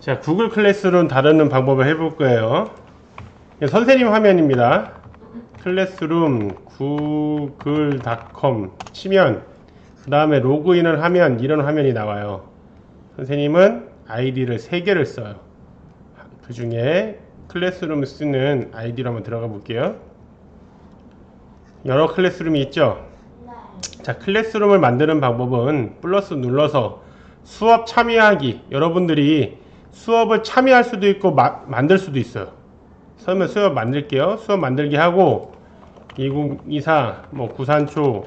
자, 구글 클래스룸 다루는 방법을 해볼 거예요. 선생님 화면입니다. 클래스룸 구글.com 치면 그 다음에 로그인을 하면 이런 화면이 나와요. 선생님은 아이디를 3개를 써요. 그 중에 클래스룸 쓰는 아이디로 한번 들어가 볼게요. 여러 클래스룸이 있죠? 자, 클래스룸을 만드는 방법은 플러스 눌러서 수업 참여하기. 여러분들이 수업을 참여할 수도 있고 마- 만들 수도 있어요. 그러면 수업 만들게요. 수업 만들기 하고 2024 뭐 구산초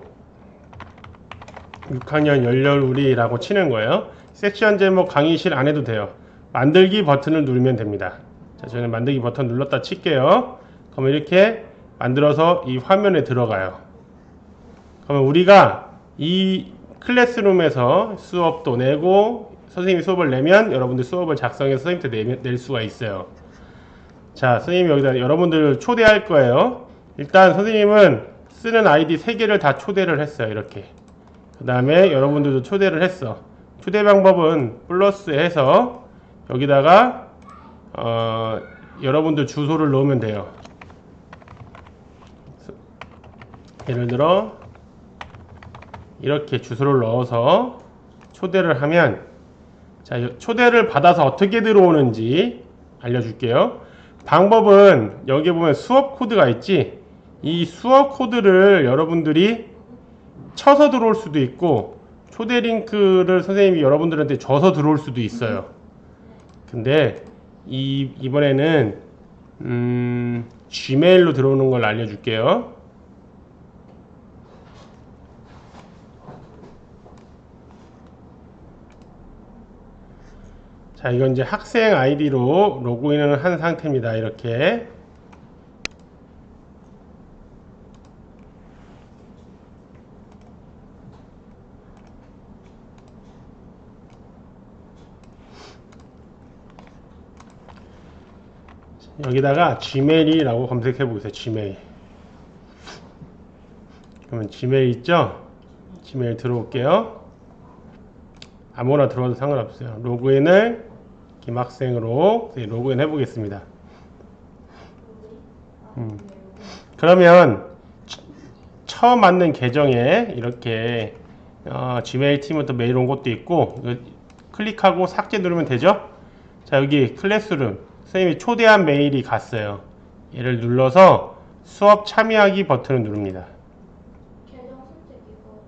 6학년 열렬우리라고 치는 거예요. 섹션 제목 강의실 안 해도 돼요. 만들기 버튼을 누르면 됩니다. 자, 저는 만들기 버튼 눌렀다 칠게요. 그러면 이렇게 만들어서 이 화면에 들어가요. 그러면 우리가 이 클래스룸에서 수업도 내고 선생님이 수업을 내면 여러분들 수업을 작성해서 선생님한테 낼 수가 있어요. 자, 선생님이 여기다 여러분들을 초대할 거예요. 일단 선생님은 쓰는 아이디 3개를 다 초대를 했어요. 이렇게. 그 다음에 여러분들도 초대를 했어. 초대 방법은 플러스 해서 여기다가 어, 여러분들 주소를 넣으면 돼요. 예를 들어 이렇게 주소를 넣어서 초대를 하면 자 여- 초대를 받아서 어떻게 들어오는지 알려줄게요. 방법은 여기 보면 수업 코드가 있지. 이 수업 코드를 여러분들이 쳐서 들어올 수도 있고 초대 링크를 선생님이 여러분들한테 줘서 들어올 수도 있어요. 근데 이 이번에는 음, Gmail로 들어오는 걸 알려줄게요. 자, 이건 이제 학생 아이디로 로그인을 한 상태입니다. 이렇게. 여기다가 gmail이라고 검색해 보세요. gmail. 그러면 gmail 있죠? gmail 들어올게요. 아무나 들어와도 상관없어요. 로그인을 김학생으로 네, 로그인 해보겠습니다. 음. 그러면 처- 처음 만든 계정에 이렇게 어, gmail 팀부터 메일 온 것도 있고 클릭하고 삭제 누르면 되죠? 자 여기 클래스룸 선생님이 초대한 메일이 갔어요. 얘를 눌러서 수업 참여하기 버튼을 누릅니다. 계정 선택 이거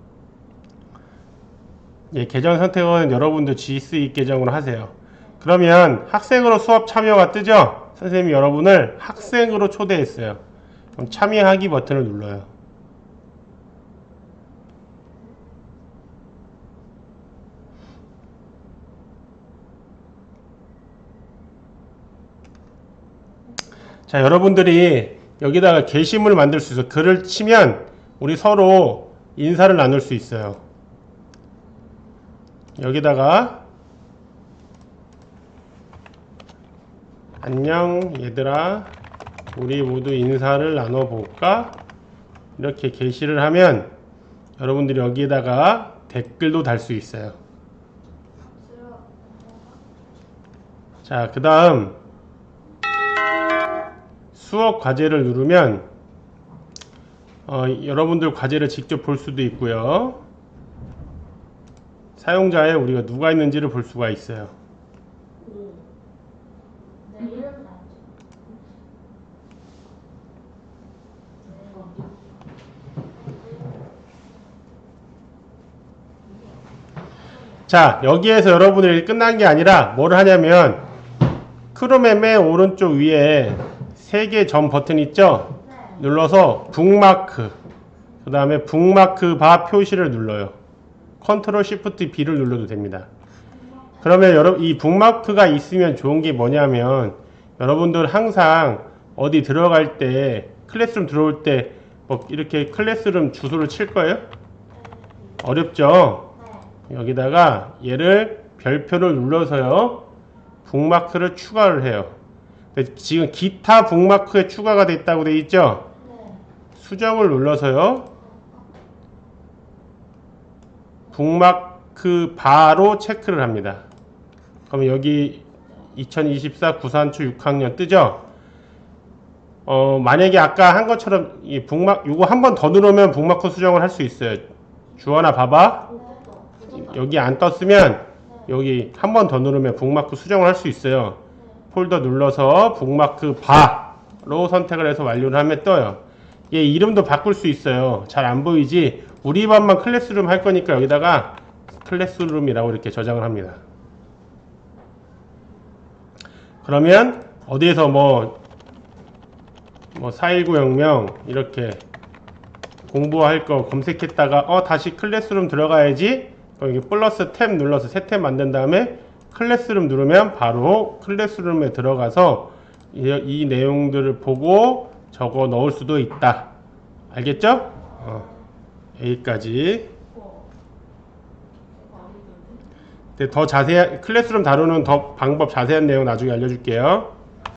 예, 계정 선택은 여러분도 G Suite 계정으로 하세요. 그러면 학생으로 수업 참여가 뜨죠? 선생님이 여러분을 학생으로 초대했어요. 그럼 참여하기 버튼을 눌러요. 자, 여러분들이 여기다가 게시물을 만들 수 있어요. 글을 치면 우리 서로 인사를 나눌 수 있어요. 여기다가 안녕 얘들아. 우리 모두 인사를 나눠볼까? 이렇게 게시를 하면 여러분들이 여기에다가 댓글도 달 수 있어요. 들어 자그 다음 수업 과제를 누르면 어, 여러분들 과제를 직접 볼 수도 있고요. 사용자에 우리가 누가 있는지를 볼 수가 있어요 내 이름 나왔지 자, 여기에서 여러분들이 끝난 게 아니라 뭘 하냐면 크롬의 맨 오른쪽 위에 세 개 점 버튼 있죠? 네 눌러서 북마크 그 다음에 북마크 바 표시를 눌러요. 컨트롤 시프트 B를 눌러도 됩니다. 그러면 여러분 이 북마크가 있으면 좋은 게 뭐냐면 여러분들 항상 어디 들어갈 때 클래스룸 들어올 때 뭐 이렇게 클래스룸 주소를 칠 거예요? 어렵죠? 네. 여기다가 얘를 별표를 눌러서요 북마크를 추가를 해요 지금 기타 북마크에 추가가 됐다고 돼 있죠 네. 수정을 눌러서요 북마크 바로 체크를 합니다 그러면 여기 2024 구산초 6학년 뜨죠? 어, 만약에 아까 한 것처럼 이 북막 요거 한 번 더 누르면 북마크 수정을 할 수 있어요. 주원아 봐봐. 여기 안 떴으면 여기 한 번 더 누르면 북마크 수정을 할 수 있어요. 폴더 눌러서 북마크 바로 선택을 해서 완료를 하면 떠요. 얘 이름도 바꿀 수 있어요. 잘 안 보이지? 우리 반만 클래스룸 할 거니까 여기다가 클래스룸이라고 이렇게 저장을 합니다. 그러면 어디에서 뭐, 뭐, 4.19 혁명, 이렇게 공부할 거 검색했다가, 어, 다시 클래스룸 들어가야지? 여기 플러스 탭 눌러서 새 탭 만든 다음에 클래스룸 누르면 바로 클래스룸에 들어가서 이, 이 내용들을 보고 적어 넣을 수도 있다. 알겠죠? 어, 여기까지. 근데 더 자세한 클래스룸 다루는 더 방법 자세한 내용 나중에 알려줄게요.